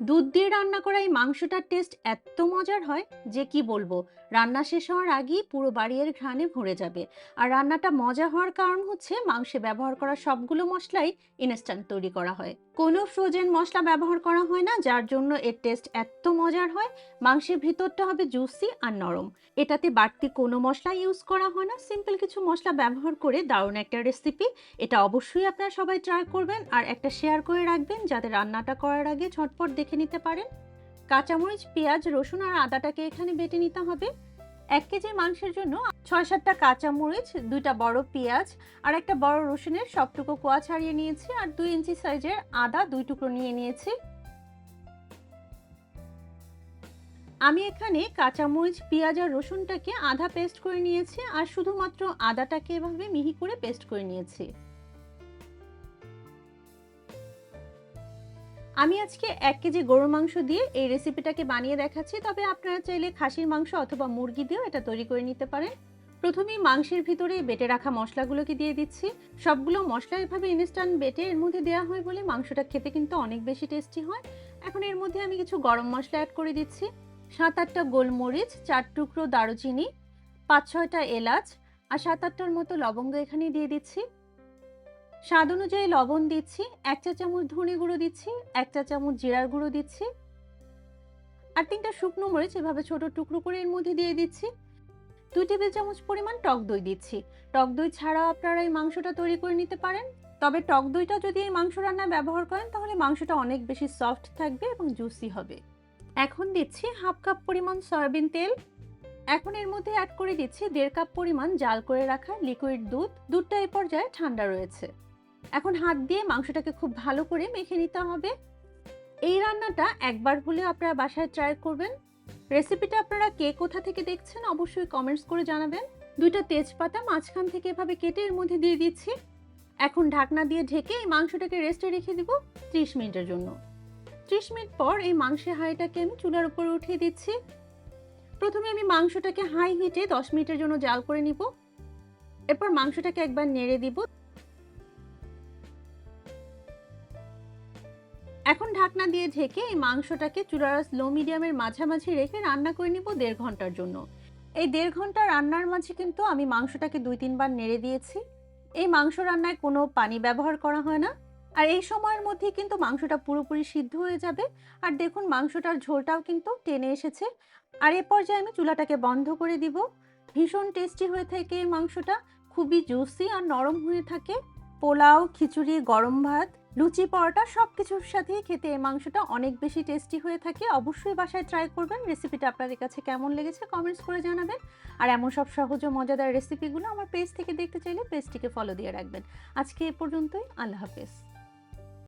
দুধ দিয়ে রান্না করা এই মাংসটার টেস্ট এত মজার হয় যে কি বলব? রান্না শেষ হওয়ার আগেই পুরো বাড়ির ঘ্রাণে ভরে যাবে। আর রান্নাটা মজা হওয়ার কারণ হচ্ছে মাংসে ব্যবহার করা সবগুলো মশলাই ইনস্ট্যান্ট তৈরি করা হয়। কোনো ফ্রোজেন মশলা ব্যবহার করা হয় না, যার জন্য এর টেস্ট এত মজার হয়। মাংসের ভিতরটা হবে জুসি আর নরম। এটাতে বাড়তি কোনো মশলা ইউজ করা হয় না। সিম্পল কিছু মশলা ব্যবহার করে দারুণ একটা রেসিপি এটা অবশ্যই আপনারা সবাই ট্রাই করবেন আর একটা শেয়ার করে রাখবেন, যাতে রান্নাটা করার আগে ঝটপট দেখে নিতে পারেন। কাঁচামরিচ, পেঁয়াজ, রসুন আর আদাটাকে এখানে বেটে নিতে হবে। এক কেজি মাংসের জন্য ছয় সাতটা কাঁচামরিচ, দুইটা বড় পেঁয়াজ আর একটা বড় রসুনের সবটুকু কোয়া ছাড়িয়ে নিয়েছি আর দুই ইঞ্চি সাইজের আদা দুই টুকরো নিয়ে নিয়েছি। আমি এখানে কাঁচামরিচ, পেঁয়াজ আর রসুনটাকে আধা পেস্ট করে নিয়েছি আর শুধুমাত্র আদাটাকে এভাবে মিহি করে পেস্ট করে নিয়েছি। আমি আজকে এক কেজি গরুর মাংস দিয়ে এই রেসিপিটাকে বানিয়ে দেখাচ্ছি। তবে আপনারা চাইলে খাসির মাংস অথবা মুরগি দিয়েও এটা তৈরি করে নিতে পারেন। প্রথমেই মাংসের ভিতরে বেটে রাখা মশলাগুলোকে দিয়ে দিচ্ছি। সবগুলো মশলা এভাবে ইনস্ট্যান্ট বেটে এর মধ্যে দেওয়া হয় বলে মাংসটা খেতে কিন্তু অনেক বেশি টেস্টি হয়। এখন এর মধ্যে আমি কিছু গরম মশলা অ্যাড করে দিচ্ছি। সাত আটটা গোলমরিচ, চার টুকরো দারুচিনি পাঁচ ছয়টা এলাচ আর সাত আটটার মতো লবঙ্গ এখানে দিয়ে দিচ্ছি। স্বাদ অনুযায়ী লবণ দিচ্ছি, এক চা চামচ ধনে গুঁড়ো দিচ্ছি, এক চা চামচ জিরার গুঁড়ো দিচ্ছি আর তিনটা শুকনো মরিচ এভাবে ছোট টুকরো করে এর মধ্যে দিয়ে দিচ্ছি। দুই টেবিল চামচ পরিমাণ টক দই দিচ্ছি। টক দই ছাড়াও আপনারা এই মাংসটা তৈরি করে নিতে পারেন। তবে টক দইটা যদি এই মাংস রান্নায় ব্যবহার করেন, তাহলে মাংসটা অনেক বেশি সফট থাকবে এবং জুসি হবে। এখন দিচ্ছি হাফ কাপ পরিমাণ সয়াবিন তেল। এখন এর মধ্যে অ্যাড করে দিচ্ছি দেড় কাপ পরিমাণ জাল করে রাখা লিকুইড দুধ। দুধটা এই পর্যায়ে ঠান্ডা রয়েছে। এখন হাত দিয়ে মাংসটাকে খুব ভালো করে মেখে নিতে হবে। এই রান্নাটা একবার হলে আপনারা বাসায় ট্রাই করবেন। রেসিপিটা আপনারা কে কোথা থেকে দেখছেন অবশ্যই কমেন্টস করে জানাবেন। দুইটা তেজপাতা মাঝখান থেকে এভাবে কেটে এর মধ্যে দিয়ে দিচ্ছি। এখন ঢাকনা দিয়ে ঢেকে এই মাংসটাকে রেস্টে রেখে দিব ত্রিশ মিনিটের জন্য। ত্রিশ মিনিট পর এই মাংসের হাঁড়িটাকে আমি চুলার উপরে উঠিয়ে দিচ্ছি। প্রথমে আমি মাংসটাকে হাই হিটে দশ মিনিটের জন্য জাল করে নিব। এরপর মাংসটাকে একবার নেড়ে দিব। এখন ঢাকনা দিয়ে ঢেকে এই মাংসটাকে চুলার লো মিডিয়ামের মাঝামাঝি রেখে রান্না করে নিব দেড় ঘণ্টার জন্য। এই দেড় ঘণ্টা রান্নার মাঝে কিন্তু আমি মাংসটাকে দুই তিনবার নেড়ে দিয়েছি। এই মাংস রান্নায় কোনো পানি ব্যবহার করা হয় না। আর এই সময়ের মধ্যে কিন্তু মাংসটা পুরোপুরি সিদ্ধ হয়ে যাবে। আর দেখুন মাংসটার ঝোলটাও কিন্তু টেনে এসেছে। আর এ পর্যায়ে আমি চুলাটাকে বন্ধ করে দিব। ভীষণ টেস্টি হয়ে থাকে এই মাংসটা। খুবই জুসি আর নরম হয়ে থাকে। পোলাও, খিচুড়ি, গরম ভাত লুচি, পরোটা সব কিছুর সাথেই খেতে এই মাংসটা অনেক বেশি টেস্টি হয়ে থাকে। অবশ্যই বাসায় ট্রাই করবেন। রেসিপিটা আপনাদের কাছে কেমন লেগেছে কমেন্টস করে জানাবেন। আর এমন সব সহজ ও মজাদার রেসিপিগুলো আমার পেজ থেকে দেখতে চাইলে পেজটিকে ফলো দিয়ে রাখবেন। আজকে এ পর্যন্তই। আল্লাহ হাফেজ।